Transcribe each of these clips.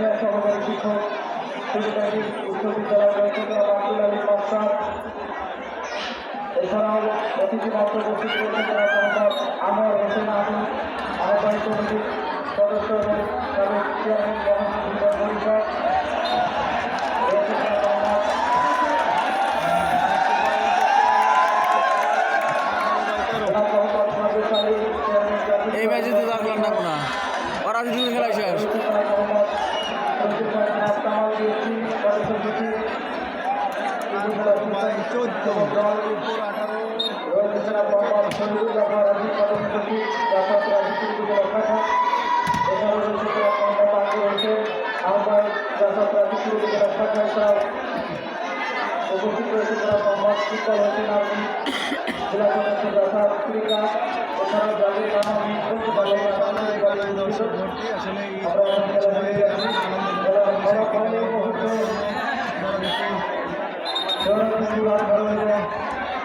শিক্ষক সেক্রেটারি উচ্চ বিদ্যালয় আব্দুল আলী মাস্টার এছাড়াও অতিথি মাত্র উপস্থিত রয়েছে জেলা মোহাম্মদ আনোয়ার হোসেন আলী আহ্বায়ী কমিটির সদস্য এবং সাবেক চেয়ারম্যান পরিষদ রয়েছে জেলা মোহাম্মদ জেলা মোহাম্মদ সাবেক আলী চেয়ারম্যান জাকির এই ম্যাচে তো থাকলাম না কোনো ওরা আজ দুজন খেলা শেষ রয়েছে জেলা মোহাম্মদ রশিদ মোহাম্মদ কামাল দিয়েছি সদস্য সচিব চোদ্দ রয়েছে জেলা মোহাম্মদ শহীদুল জাফর আলী সদস্য সচিব জাফর রাজনীতি জেলা শাখা এছাড়াও রয়েছে জেলা মোহাম্মদ আলী হোসেন আহ্বায়ক জাফর রাজনীতি জেলা শাখা এছাড়াও উপস্থিত রয়েছে জেলা মোহাম্মদ শিকল হোসেন আলী জেলা এই আমরা অনেক খেলা হয়ে গেছি খেলা ভালো ভালো মুহূর্ত জনপ্রতিবাদ ভালো হয়ে যায়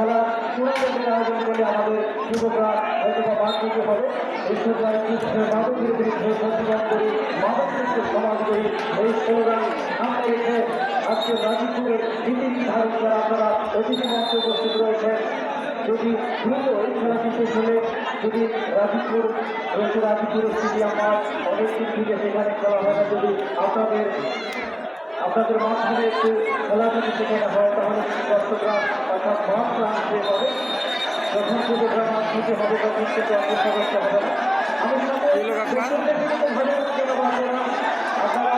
খেলা টুর্নামেন্টের আয়োজন করলে আমাদের যুবকরা হয়তো বা বাদ দিতে হবে ঈশ্বর মাদকের বিরুদ্ধে প্রতিবাদ করি মাদক মুক্ত সমাজ করি এই স্লোগান সামনে রেখে আজকে রাজীবপুরের নীতি নির্ধারণ করা আপনারা অতিথি মঞ্চে উপস্থিত রয়েছেন। যদি দ্রুত এই খেলাটি শেষ হলে যদি রাজীবপুর রয়েছে রাজীবপুরের স্টেডিয়াম মাঠ অনেক দিন থেকে সেখানে খেলা হয় না যদি আপনাদের আপনাদের মাধ্যমে একটু খেলা যদি সেখানে হয় তাহলে দর্শকরা অর্থাৎ মাঠটা আসতে হবে যখন যুবকরা মাঠ হবে তখন সেটা অগ্রসর করতে হবে আমি? আপনারা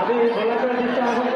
আমি দৃষ্টি আহ্বান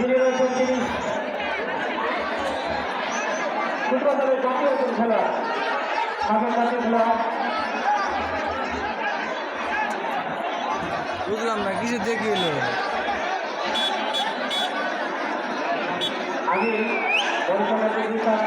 যিনি রয়েছেন তিনি। ফুটবলের জাতীয় একজন খেলোয়াড় সাবেক জাতীয় খেলোয়াড়। বুঝলাম না কিছু দেখি এলো। আমি বিচার